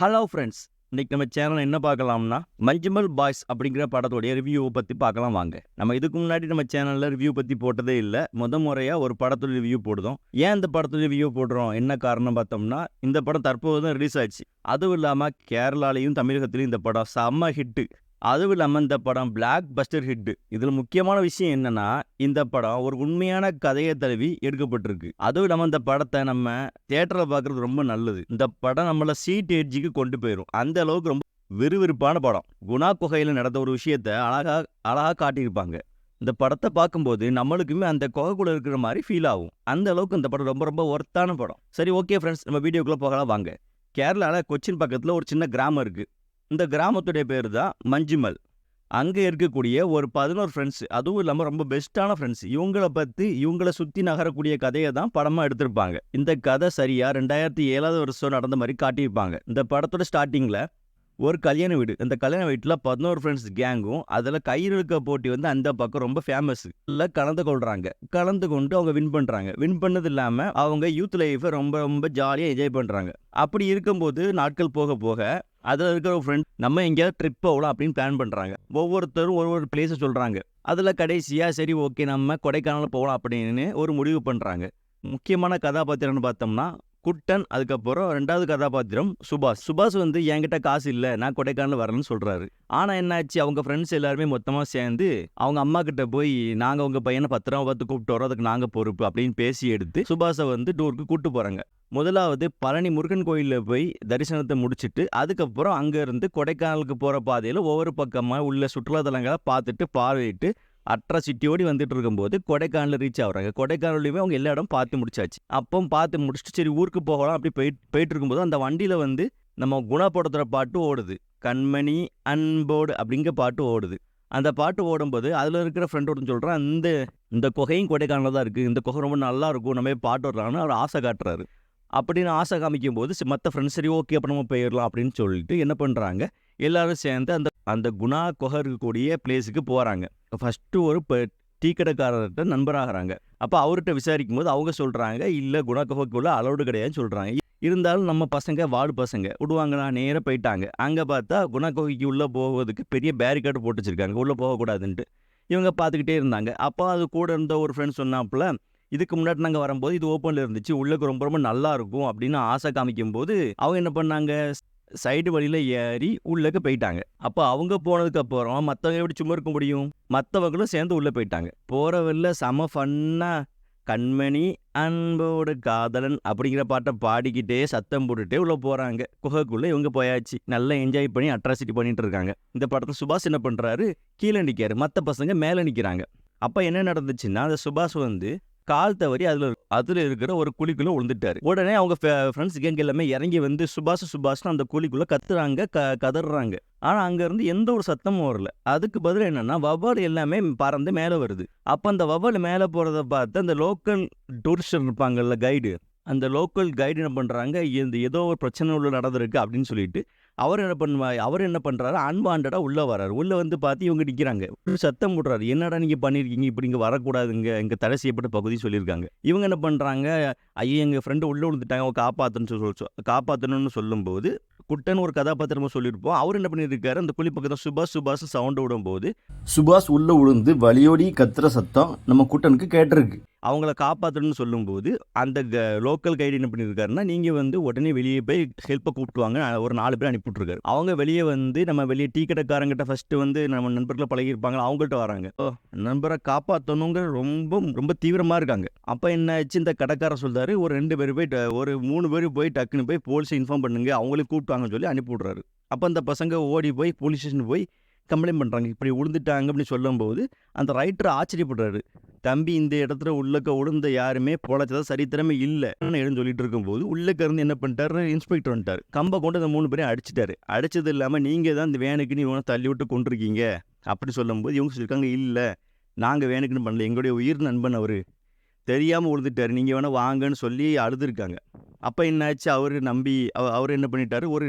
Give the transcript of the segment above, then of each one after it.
Hello friends இன்னைக்கு நம்ம channel என்ன பார்க்கலாம்னா மஞ்சுமல் பாய்ஸ் அப்படிங்கிற படத்துடைய ரிவ்யூவை பற்றி பார்க்கலாம் வாங்க. நம்ம இதுக்கு முன்னாடி நம்ம சேனலில் ரிவ்யூ பற்றி போட்டதே இல்லை. முத முறையாக ஒரு படத்தில் ரிவ்யூ போடுதோம். ஏன் இந்த படத்தில் ரிவ்யூ போடுறோம்? என்ன காரணம் பார்த்தோம்னா இந்த படம் தற்போது தான் ரிலீஸ் ஆச்சு அதுவும் இல்லாமல் கேரளாலையும் தமிழகத்திலையும் இந்த படம் செம்ம ஹிட்டு அதுவும் இல்லாமல் இந்த படம் பிளாக் பஸ்டர் ஹிட்டு இதில் முக்கியமான விஷயம் என்னன்னா இந்த படம் ஒரு உண்மையான கதையை தழுவி எடுக்கப்பட்டிருக்கு. அதுவும் இல்லாமல் இந்த படத்தை நம்ம தேட்டரில் பார்க்குறது ரொம்ப நல்லது. இந்த படம் நம்மளை சீட் ஏஜிக்கு கொண்டு போயிடும் அந்த அளவுக்கு ரொம்ப விறுவிறுப்பான படம். குணா குகையில் நடந்த ஒரு விஷயத்த அழகா அழகா காட்டியிருப்பாங்க. இந்த படத்தை பார்க்கும்போது நம்மளுக்குமே அந்த குகைக்குள்ள இருக்கிற மாதிரி ஃபீல் ஆகும். அந்த அளவுக்கு இந்த படம் ரொம்ப ரொம்ப ஒர்த்தான படம். சரி ஓகே ஃப்ரெண்ட்ஸ் நம்ம வீடியோக்குள்ளே போகலாம். வாங்க. கேரளாவில் கொச்சின் பக்கத்தில் ஒரு சின்ன கிராமம் இருக்குது இந்த கிராமத்துடைய பேர் தான் மஞ்சுமல். அங்கே இருக்கக்கூடிய ஒரு பதினோரு ஃப்ரெண்ட்ஸ் அதுவும் இல்லாமல் ரொம்ப பெஸ்ட்டான ஃப்ரெண்ட்ஸ் இவங்கள பற்றி இவங்கள சுற்றி நகரக்கூடிய கதையை தான் படமாக எடுத்திருப்பாங்க. இந்த கதை சரியாக ரெண்டாயிரத்தி ஏழாவது வருஷம் நடந்த மாதிரி காட்டியிருப்பாங்க. இந்த படத்தோட ஸ்டார்டிங்கில் ஒரு கல்யாண வீடு. இந்த கல்யாண வீட்டில் பதினோரு ஃப்ரெண்ட்ஸ் கேங்கும் அதில் கையிழுக்க போட்டி வந்து அந்த பக்கம் ரொம்ப ஃபேமஸ் இல்லை கலந்து கொள்கிறாங்க கலந்து கொண்டு அவங்க வின் பண்ணுறாங்க வின் பண்ணது இல்லாமல் அவங்க யூத் லைஃப்பை ரொம்ப ரொம்ப ஜாலியாக என்ஜாய் பண்ணுறாங்க அப்படி இருக்கும்போது நாட்கள் போக போக அதில் இருக்கிற ஒரு ஃப்ரெண்ட் நம்ம எங்கேயாவது ட்ரிப் போகலாம் அப்படின்னு பிளான் பண்ணுறாங்க ஒவ்வொருத்தரும் ஒரு ஒரு பிளேஸை சொல்கிறாங்க அதில் கடைசியாக சரி ஓகே நம்ம கொடைக்கானல் போகலாம் அப்படின்னு ஒரு முடிவு பண்ணுறாங்க முக்கியமான கதாபாத்திரம்னு பார்த்தோம்னா குட்டன் அதுக்கப்புறம் ரெண்டாவது கதாபாத்திரம் சுபாஷ். சுபாஷ் வந்து என்கிட்ட காசு இல்லை நான் கொடைக்கானல் வரேன்னு சொல்கிறாரு ஆனால் என்னாச்சு அவங்க ஃப்ரெண்ட்ஸ் எல்லாருமே மொத்தமாக சேர்ந்து அவங்க அம்மா கிட்ட போய் நாங்கள் உங்கள் பையனை பத்திரமா பார்த்து கூப்பிட்டு வரோம் அதுக்கு நாங்கள் பொறுப்பு அப்படின்னு பேசி எடுத்து சுபாஷை வந்து டூருக்கு கூப்பிட்டு போகிறாங்க முதலாவது பழனி முருகன் கோயிலில் போய் தரிசனத்தை முடிச்சுட்டு அதுக்கப்புறம் அங்கேருந்து கொடைக்கானலுக்கு போகிற பாதையில் ஒவ்வொரு பக்கமாக உள்ள சுற்றுலாத்தலங்களை பார்த்துட்டு பார்வையிட்டு அட்ராசிட்டியோடு வந்துட்டு இருக்கும்போது கொடைக்கானல் ரீச் ஆகுறாங்க கொடைக்கானல்லையுமே அவங்க எல்லா இடம் பார்த்து முடிச்சாச்சு. அப்போ பார்த்து முடிச்சுட்டு சரி ஊருக்கு போகலாம். அப்படி போயிட்டு போயிட்டு இருக்கும்போது அந்த வண்டியில் வந்து நம்ம குணப்படுத்துகிற பாட்டு ஓடுது. கண்மணி அன்போடு அப்படிங்கிற பாட்டு ஓடுது. அந்த பாட்டு ஓடும்போது அதில் இருக்கிற ஃப்ரெண்ட் ஒருத்தன் சொல்கிறான் இந்த இந்த குகையும் கொடைக்கானல் தான் இருக்குது இந்த குகை ரொம்ப நல்லா இருக்கும். நம்ம பாட்டு வர்றான்னு அவர் ஆசை காட்டுறாரு. அப்படின்னு ஆசை காமிக்கும் போது மற்ற ஃப்ரெண்ட்ஸ் சரி ஓகே அப்போ நம்ம போயிடலாம் அப்படின்னு சொல்லிட்டு என்ன பண்ணுறாங்க எல்லாரும் சேர்ந்து அந்த அந்த குணா குகை இருக்கக்கூடிய பிளேஸுக்கு போகிறாங்க ஃபஸ்ட்டு ஒரு இப்போ டீ கடைக்காரர்கிட்ட நண்பராகிறாங்க. அப்போ அவர்கிட்ட விசாரிக்கும் போது அவங்க சொல்கிறாங்க இல்லை குணா குகைக்குள்ள அலௌடு கிடையாதுன்னு சொல்கிறாங்க இருந்தாலும் நம்ம பசங்க வார்டு பசங்க விடுவாங்களா நேராக போயிட்டாங்க. அங்கே பார்த்தா குணா குகைக்கு உள்ளே போவதுக்கு பெரிய பேரிகார்டு போட்டு வச்சிருக்காங்க. உள்ளே போகக்கூடாதுன்ட்டு. இவங்க பார்த்துக்கிட்டே இருந்தாங்க. அப்போ அது கூட இருந்த ஒரு ஃப்ரெண்ட் சொன்னாப்புல இதுக்கு முன்னாடி நாங்கள் வரும்போது இது ஓப்பனில் இருந்துச்சு. உள்ளுக்கு ரொம்ப ரொம்ப நல்லா இருக்கும். அப்படின்னு ஆசை காமிக்கும் போது அவங்க என்ன பண்ணாங்க? சைடு வழியில் ஏறி உள்ளக்க போயிட்டாங்க. அப்போ அவங்க போனதுக்கப்புறம் மற்றவங்க எப்படி சும்மா இருக்க முடியும்? மற்றவங்களும் சேர்ந்து உள்ளே போயிட்டாங்க. போகிற செம ஃபன்னாக கண்மணி அன்போடு காதலன் அப்படிங்கிற பாட்டை பாடிக்கிட்டே சத்தம் போட்டுட்டே உள்ளே போகிறாங்க குகைக்குள்ளே இவங்க போயாச்சு. நல்லா என்ஜாய் பண்ணி அட்ராசிட்டி பண்ணிட்டு இருக்காங்க. இந்த படத்தில் சுபாஷ் என்ன பண்ணுறாரு கீழே நிற்காரு மற்ற பசங்க மேலே நிற்கிறாங்க அப்போ என்ன நடந்துச்சுன்னா அந்த சுபாஷ் வந்து கால் தவறி அதில் அதில் இருக்கிற ஒரு குழிக்குள்ளே விழுந்துட்டாரு உடனே அவங்க ஃப்ரெண்ட்ஸ் கேங் எல்லாமே இறங்கி வந்து சுபாஷ் சுபாஷ்னு அந்த குழிக்குள்ளே கத்துறாங்க க கதறாங்க ஆனால் அங்கேருந்து எந்த ஒரு சத்தமும் வரல. அதுக்கு பதில் என்னன்னா வவால் எல்லாமே பறந்து மேலே வருது. அப்போ அந்த வவால் மேலே போகிறத பார்த்து அந்த லோக்கல் டூரிஸ்டர் இருப்பாங்கல்ல கைடு அந்த லோக்கல் கைடு என்ன பண்ணுறாங்க இந்த ஏதோ ஒரு பிரச்சனை உள்ள நடந்திருக்கு அப்படின்னு சொல்லிட்டு அவர் என்ன பண்ணுவா அவர் என்ன பண்ணுறாரு அன்பாண்டடாக உள்ளே வர்றாரு. உள்ளே வந்து பார்த்து இவங்க நிற்கிறாங்க சத்தம் போடுறாரு. என்னடா நீங்கள் பண்ணியிருக்கீங்க இப்படி இங்கே வரக்கூடாதுங்க இங்கே தடை செய்யப்பட்ட பகுதி சொல்லியிருக்காங்க. இவங்க என்ன பண்ணுறாங்க ஐயோ எங்கள் ஃப்ரெண்டு உள்ளே விழுந்துட்டாங்க. அவங்க காப்பாற்றணும்னு சொல்லி காப்பாற்றணும்னு சொல்லும்போது குட்டன் ஒரு கதாபாத்திரமா சொல்லியிருப்போம். அவர் என்ன பண்ணியிருக்காரு? அந்த குழிப்பக்கத்தை தான் சுபாஷ் சுபாஷ் சவுண்டு விடும்போது சுபாஷ் உள்ளே விழுந்து வழியோடி கத்துற சத்தம் நம்ம குட்டனுக்கு கேட்டிருக்கு. அவங்கள காப்பாற்றணும்னு சொல்லும்போது அந்த க லோக்கல் கைடு என்ன பண்ணியிருக்காருன்னா நீங்கள் வந்து உடனே வெளியே போய் ஹெல்ப்பை கூப்பிட்டுவாங்க ஒரு நாலு பேர் அனுப்பிவிட்ருக்காரு அவங்க வெளியே வந்து நம்ம வெளியே டீ கடைக்காரங்கிட்ட ஃபஸ்ட்டு வந்து நம்ம நண்பர்களை பழகியிருப்பாங்க அவங்கள்ட்ட வராங்க. ஓ நண்பரை காப்பாற்றணுங்கிற ரொம்ப ரொம்ப தீவிரமாக இருக்காங்க. அப்போ என்ன ஆச்சு இந்த கடைக்காரர் சொல்கிறாரு ஒரு ரெண்டு பேர் போய் ஒரு மூணு பேர் போய் டக்குன்னு போய் போலீஸை இன்ஃபார்ம் பண்ணுங்க. அவங்களுக்கு கூப்பிட்டாங்கன்னு சொல்லி அனுப்பிவிட்றாரு. அப்போ அந்த பசங்க ஓடி போய் போலீஸ் ஸ்டேஷன் போய் கம்ப்ளைண்ட் பண்ணுறாங்க இப்படி விழுந்துட்டாங்க அப்படின்னு சொல்லும்போது அந்த ரைட்டர் ஆச்சரியப்படுறாரு. தம்பி இந்த இடத்துல உள்ளக்க விழுந்த யாருமே பொழைச்சதா சரித்திரமே இல்லை எழுந்து சொல்லிட்டு இருக்கும்போது உள்ளக்க இருந்து என்ன பண்ணிட்டாரு? இன்ஸ்பெக்டர் வந்துட்டார். கம்பை கொண்டு அந்த மூணு பேரையும் அடிச்சிட்டாரு. அடிச்சது இல்லாமல் நீங்கள் தான் இந்த வேனுக்கு நீ இவனை தள்ளி விட்டு கொண்டிருக்கீங்க அப்படி சொல்லும்போது இவங்க சொல்லியிருக்காங்க இல்லை நாங்கள் வேனுக்குன்னு பண்ணல. எங்களுடைய உயிர் நண்பன் அவர். தெரியாமல் உழுதுட்டார் நீங்கள் வேணால் வாங்கன்னு சொல்லி அழுதுருக்காங்க. அப்போ என்னாச்சு? அவர் நம்பி அவர் என்ன பண்ணிட்டாரு? ஒரு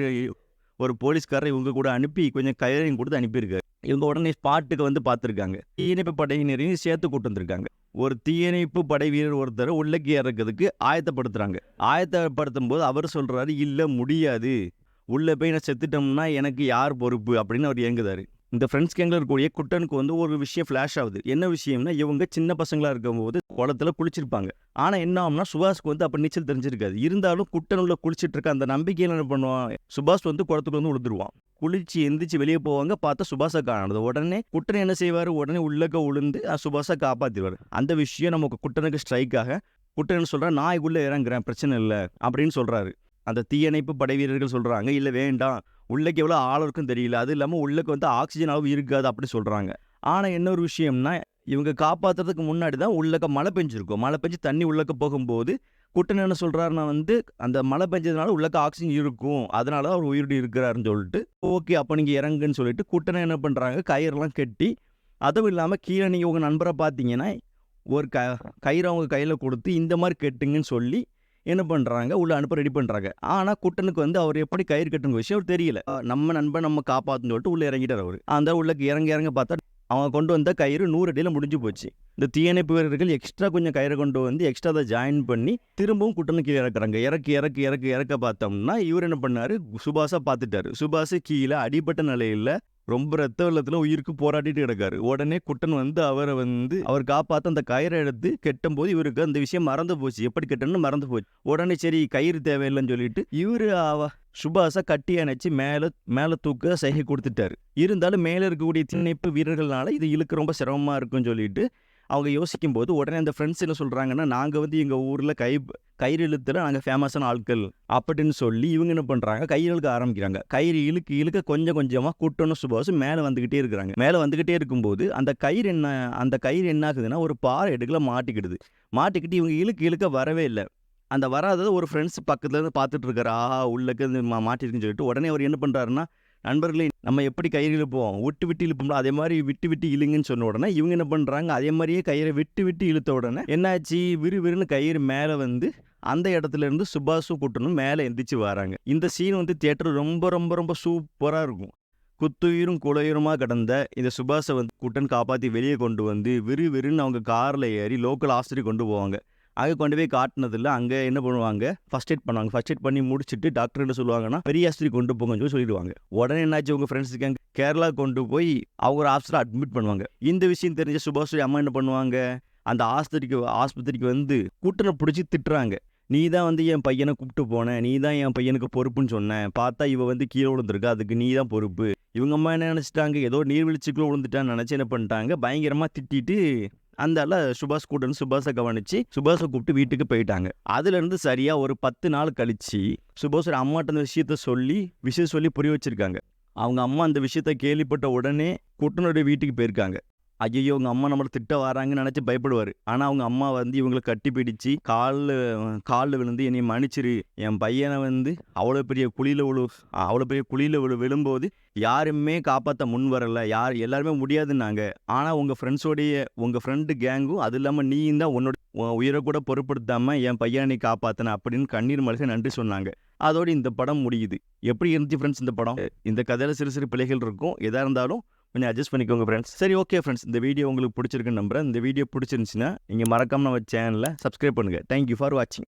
ஒரு போலீஸ்காரரை இவங்க கூட அனுப்பி கொஞ்சம் கையறையும் கொடுத்து அனுப்பியிருக்காரு. இவங்க உடனே ஸ்பாட்டுக்கு வந்து பார்த்துருக்காங்க. தீயணைப்பு படையினரையும் சேர்த்து கூட்டு வந்திருக்காங்க. ஒரு தீயணைப்பு படை வீரர் ஒருத்தர் உள்ளக்கி இறக்கிறதுக்கு ஆயத்தப்படுத்துறாங்க. ஆயத்தப்படுத்தும் போது அவர் சொல்றாரு இல்லை முடியாது. உள்ளே போய் நான் செத்துட்டோம்னா எனக்கு யார் பொறுப்பு? அப்படின்னு அவர் இயங்குதாரு. இந்த ஃப்ரெண்ட்ஸ் கேங்கில் இருக்கக்கூடிய குட்டனுக்கு வந்து ஒரு விஷயம் ஃப்ளாஷ் ஆகுது. என்ன விஷயம்னா இவங்க சின்ன பசங்களாக இருக்கும்போது குளத்துல குளிச்சிருப்பாங்க. ஆனால் என்ன ஆகும்னா சுபாஷ்க்கு வந்து அப்போ நீச்சல் தெரிஞ்சிருக்காது. இருந்தாலும் குட்டன் உள்ள குளிச்சிட்டு இருக்க அந்த நம்பிக்கையில் என்ன பண்ணுவான்? சுபாஷ் வந்து குளத்துக்கு வந்து விழுந்துருவான் குளிச்சு எந்திரிச்சு வெளியே போவாங்க பார்த்தா சுபாஷை காணது. உடனே குட்டன் என்ன செய்வார்? உடனே உள்ளக்க உளுந்து அஹ், சுபாஷை காப்பாற்றிடுவார் அந்த விஷயம் நமக்கு குட்டனுக்கு ஸ்ட்ரைக்காக குட்டன் என்ன சொல்கிறா நான் இறங்குறேன் பிரச்சனை இல்லை அப்படின்னு சொல்கிறாரு அந்த தீயணைப்பு படை வீரர்கள் சொல்கிறாங்க இல்லை வேண்டாம். உள்ளக்கு எவ்வளோ ஆழம் இருக்குன்னு தெரியல. அது இல்லாமல் உள்ளக்கு வந்து ஆக்சிஜன் அளவு இருக்காது அப்படி சொல்கிறாங்க ஆனால் என்ன ஒரு விஷயம்னா இவங்க காப்பாற்றுறதுக்கு முன்னாடி தான் உள்ளக்க மழை பெஞ்சிருக்கும். மழை பெஞ்சு தண்ணி உள்ளக்க போகும்போது குட்டன் என்ன சொல்கிறாருன்னா வந்து அந்த மழை பெஞ்சதுனால உள்ளக்க ஆக்சிஜன் இருக்கும். அதனால தான் அவர் உயிரோடு இருக்கிறாருன்னு சொல்லிட்டு ஓகே அப்போ நீங்கள் இறங்குன்னு சொல்லிட்டு குட்டனை என்ன பண்ணுறாங்க கயிறெல்லாம் கட்டி அதுவும் இல்லாமல் கீழே நீங்கள் உங்கள் நண்பரை பார்த்தீங்கன்னா ஒரு க கயிறு அவங்க கையில் கொடுத்து இந்த மாதிரி கட்டுங்கன்னு சொல்லி என்ன பண்ணுறாங்க உள்ள அனுப்ப ரெடி பண்ணுறாங்க ஆனால் குட்டனுக்கு வந்து அவர் எப்படி கயிறு கட்டுங்க விஷயம் அவர் தெரியல. நம்ம நண்பன் நம்ம காப்பாற்றுன்னு சொல்லிட்டு உள்ளே இறங்கிட்டார் அவர். அந்த உள்ளக்கு இறங்க இறங்க பார்த்தா அவங்க கொண்டு வந்த கயிறு நூறு அடியில் முடிஞ்சு போச்சு. இந்த தீயணைப்பு வீரர்கள் எக்ஸ்ட்ரா கொஞ்சம் கயிறை கொண்டு வந்து எக்ஸ்ட்ரா அதை ஜாயின் பண்ணி திரும்பவும் குட்டனை கீழே இறக்குறாங்க. இறக்கு இறக்கு இறக்கு இறக்க பார்த்தோம்னா இவர் என்ன பண்ணாரு? சுபாஷா பார்த்துட்டாரு. சுபாஷ் கீழே அடிபட்ட நிலையில் ரொம்ப ரத்த வெள்ளத்தில் உயிருக்கு போராடிட்டு கிடக்காரு. உடனே குட்டன் வந்து அவரை வந்து அவர் காப்பாற்ற அந்த கயிறை எடுத்து கெட்டும் போது இவருக்கு அந்த விஷயம் மறந்து போச்சு. எப்படி கெட்டணும்னு மறந்து போச்சு. உடனே சரி கயிறு தேவையில்லைன்னு சொல்லிட்டு இவரு ஆவா சுபாஷை கட்டி அணைச்சி மேலே மேலே தூக்க சைகை கொடுத்துட்டாரு. இருந்தாலும் மேலே இருக்கக்கூடிய திணைப்பு வீரர்கள்னால இது இழுக்க ரொம்ப சிரமமாக இருக்குன்னு சொல்லிட்டு அவங்க யோசிக்கும் போது உடனே அந்த ஃப்ரெண்ட்ஸ் என்ன சொல்கிறாங்கன்னா நாங்கள் வந்து எங்கள் ஊரில் கை கயிறு இழுத்துல நாங்கள் ஃபேமஸான ஆட்கள் அப்படின்னு சொல்லி இவங்க என்ன பண்ணுறாங்க கயிறு இழுக்க ஆரம்பிக்கிறாங்க. கயிறு இழுக்க இழுக்க கொஞ்சம் கொஞ்சமாக கூட்டணும் சுபாஷ் மேலே வந்துக்கிட்டே இருக்கிறாங்க. மேலே வந்துக்கிட்டே இருக்கும்போது அந்த கயிறு என்ன அந்த கயிறு என்ன ஆகுதுன்னா ஒரு பாறை எடுக்கல மாட்டிக்கிடுது. மாட்டிக்கிட்டு இவங்க இழுக்க இழுக்க வரவே இல்லை. அந்த வராதது ஒரு ஃப்ரெண்ட்ஸ் பக்கத்துலேருந்து பார்த்துட்டு இருக்காரு. ஆஹா உள்ளக்கு மா மாட்டிருக்குன்னு சொல்லிட்டு உடனே அவர் என்ன பண்ணுறாருன்னா நண்பர்களே நம்ம எப்படி கயிறு இழுப்போம்? விட்டு விட்டு இழுப்போம்ல? அதே மாதிரி விட்டு விட்டு இழுங்கன்னு சொன்ன உடனே இவங்க என்ன பண்ணுறாங்க அதே மாதிரியே கயிறை விட்டு விட்டு இழுத்த உடனே என்னாச்சு? விறுவிறுன்னு கயிறு மேலே வந்து அந்த இடத்துல இருந்து சுபாஷும் கூட்டணும் மேலே எந்திரிச்சு வராங்க. இந்த சீன் வந்து தியேட்டர் ரொம்ப ரொம்ப ரொம்ப சூப்பராக இருக்கும். குத்துயிரும் குலையுருமா கடந்த இந்த சுபாஷை வந்து குட்டன் காப்பாற்றி வெளியே கொண்டு வந்து விறுவிறுன்னு அவங்க காரில் ஏறி லோக்கல் ஆஸ்திரி கொண்டு போவாங்க. அங்கே கொண்டு போய் காட்டினதில்ல. அங்கே என்ன பண்ணுவாங்க? ஃபர்ஸ்ட் எய்ட் பண்ணுவாங்க. ஃபர்ஸ்ட் எய்ட் பண்ணி முடிச்சுட்டு டாக்டர் என்ன சொல்லுவாங்கன்னா பெரிய ஆஸ்பத்திரி கொண்டு போங்கன்னு சொல்லி சொல்லிடுவாங்க. உடனே என்னாச்சு உங்கள் ஃப்ரெண்ட்ஸுக்கு அங்கே கேரளா கொண்டு போய் அவங்க ஒரு ஆஸ்பத்திரி அட்மிட் பண்ணுவாங்க. இந்த விஷயம் தெரிஞ்ச சுபாஷ் அம்மா என்ன பண்ணுவாங்க? அந்த ஆஸ்பத்திரிக்கு ஆஸ்பத்திரிக்கு வந்து கூட்டனை பிடிச்சி திட்டுறாங்க. நீ தான் வந்து என் பையனை கூப்பிட்டு போனேன் நீ தான் என் பையனுக்கு பொறுப்புன்னு சொன்னேன் பார்த்தா இவ வந்து கீழே விழுந்திருக்கா. அதுக்கு நீ தான் பொறுப்பு. இவங்க அம்மா என்ன நினச்சிட்டாங்க? ஏதோ நீர்வீழ்ச்சிக்குள்ளே விழுந்துட்டான்னு நினச்சி என்ன பண்ணிட்டாங்க? பயங்கரமாக திட்டிட்டு அந்த ஆள சுபாஷ் கூட்டன் சுபாஷை கவனிச்சு சுபாஷை கூப்பிட்டு வீட்டுக்கு போயிட்டாங்க. அதுலேருந்து சரியாக ஒரு பத்து நாள் கழிச்சு சுபாஷோட அம்மாட்ட அந்த விஷயத்த சொல்லி விஷயம் சொல்லி புரிய வச்சிருக்காங்க. அவங்க அம்மா அந்த விஷயத்த கேள்விப்பட்ட உடனே குட்டனுடைய வீட்டுக்கு போயிருக்காங்க. ஐயோ உங்க அம்மா நம்மளை திட்ட வராங்கன்னு நினச்சி பயப்படுவார். ஆனால் அவங்க அம்மா வந்து இவங்களை கட்டி பிடிச்சி காலில் காலில் விழுந்து என்னை மன்னிச்சிரு. என் பையனை வந்து அவ்வளோ பெரிய குழியில் விழு அவ்வளோ பெரிய குழியில் விழு விழும்போது யாருமே காப்பாற்ற முன் வரல. யார் எல்லாருமே முடியாதுன்னாங்க. ஆனால் உங்கள் ஃப்ரெண்ட்ஸோடைய உங்கள் ஃப்ரெண்டு கேங்கும் அது இல்லாமல் நீயும் தான் உன்னோட உயிரை கூட பொருட்படுத்தாமல் என் பையனை நீ காப்பாற்றின அப்படின்னு கண்ணீர் மல்க நன்றி சொன்னாங்க. அதோடு இந்த படம் முடியுது. எப்படி இருந்துச்சு ஃப்ரெண்ட்ஸ் இந்த படம்? இந்த கதையில் சிறு சிறு பிள்ளைகள் இருக்கும். எதாக இருந்தாலும் கொஞ்சம் அட்ஜஸ்ட் பண்ணிக்கோங்க ஃப்ரெண்ட்ஸ் சரி ஓகே ஃப்ரெண்ட்ஸ் இந்த வீடியோ உங்களுக்கு பிடிச்சிருக்குன்னு நம்புறேன் இந்த வீடியோ பிடிச்சிருந்துச்சுன்னா நீங்கள் மறக்காம நம்ம சேனலில் சப்ஸ்கிரைப் பண்ணுங்கள் தேங்க்யூ ஃபார் வாட்சிங்